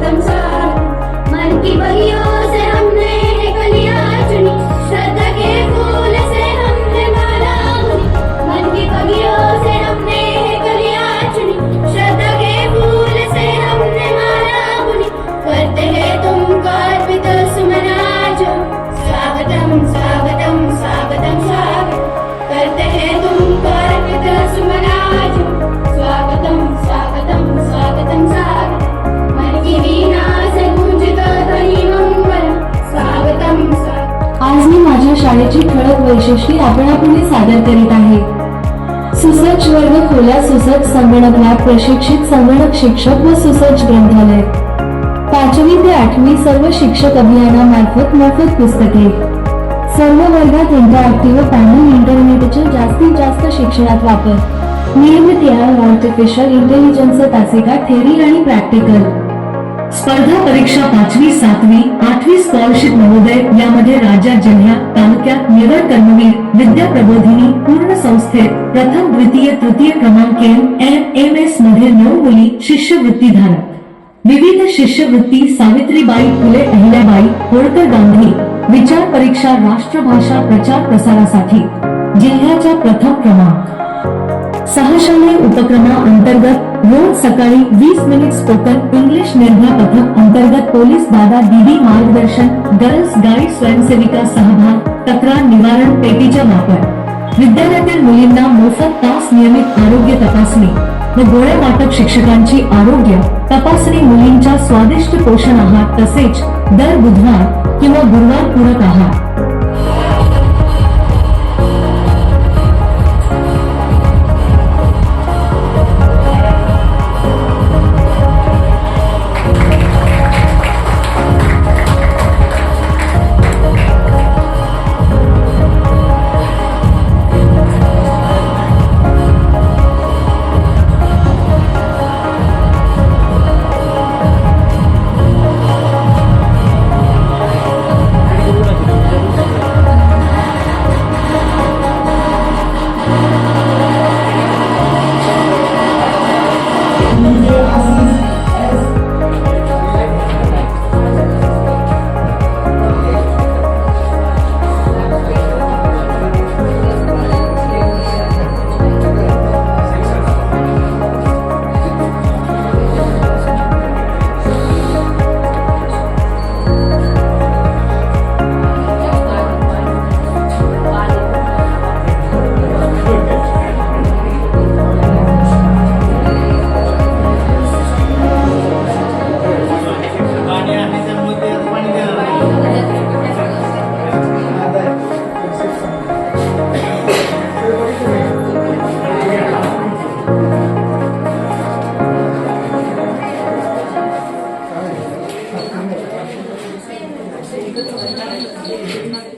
Sir மறுக்கி வையோ यशस्वी आपणापुढे सादर करीत आहे. सुसज्ज वर्ग खोल्या सुसज्ज संगणक लॅब प्रशिक्षित संगणक शिक्षक व सुसज्ज ग्रंथालय. पाचवी ते आठवी सर्व शिक्षक अभियानामार्फत मोफत पुस्तके. सर्व वर्गात इंटरॅक्टिव्ह पॅनल इंटरनेटच्या जास्तीत जास्त शिक्षणात वापर. नियमित आर्टिफिशियल इंटेलिजन्स तासिका थेरी आणि प्रॅक्टिकल स्पर्धा परीक्षा पाचवी सातवी आठवी स्कॉलरशिप महोदय यामध्ये राज्यात जिल्ह्यात तालुक्यात निवड कर्मवीर विद्या प्रबोधिनी पूर्ण संस्थेत प्रथम द्वितीय तृतीय क्रमांक एम एम एसमध्ये नऊ मुली शिष्यवृत्ती धारक. विविध शिष्यवृत्ती सावित्रीबाई फुले अहिल्याबाई होळकर गांधी विचार परीक्षा राष्ट्रभाषा प्रचार प्रसारासाठी जिल्ह्याचा प्रथम क्रमांक. सहाशाले उपक्रमा अंतर्गत रोज सकाळी वीस मिनिट स्पोकन इंग्लिश निर्भय पथक अंतर्गत पोलीस दादा दीदी मार्गदर्शन गर्ल्स गाईड स्वयंसेविका सहभाग तक्रार निवारण पेटीचा वापर. विद्यालयातील मुलींना मोफत तास नियमित आरोग्य तपासणी व गोळ्या वाटप शिक्षकांची आरोग्य तपासणी मुलींच्या स्वादिष्ट पोषण आहार तसेच दर बुधवार किंवा गुरुवार पूरक आहार. 何?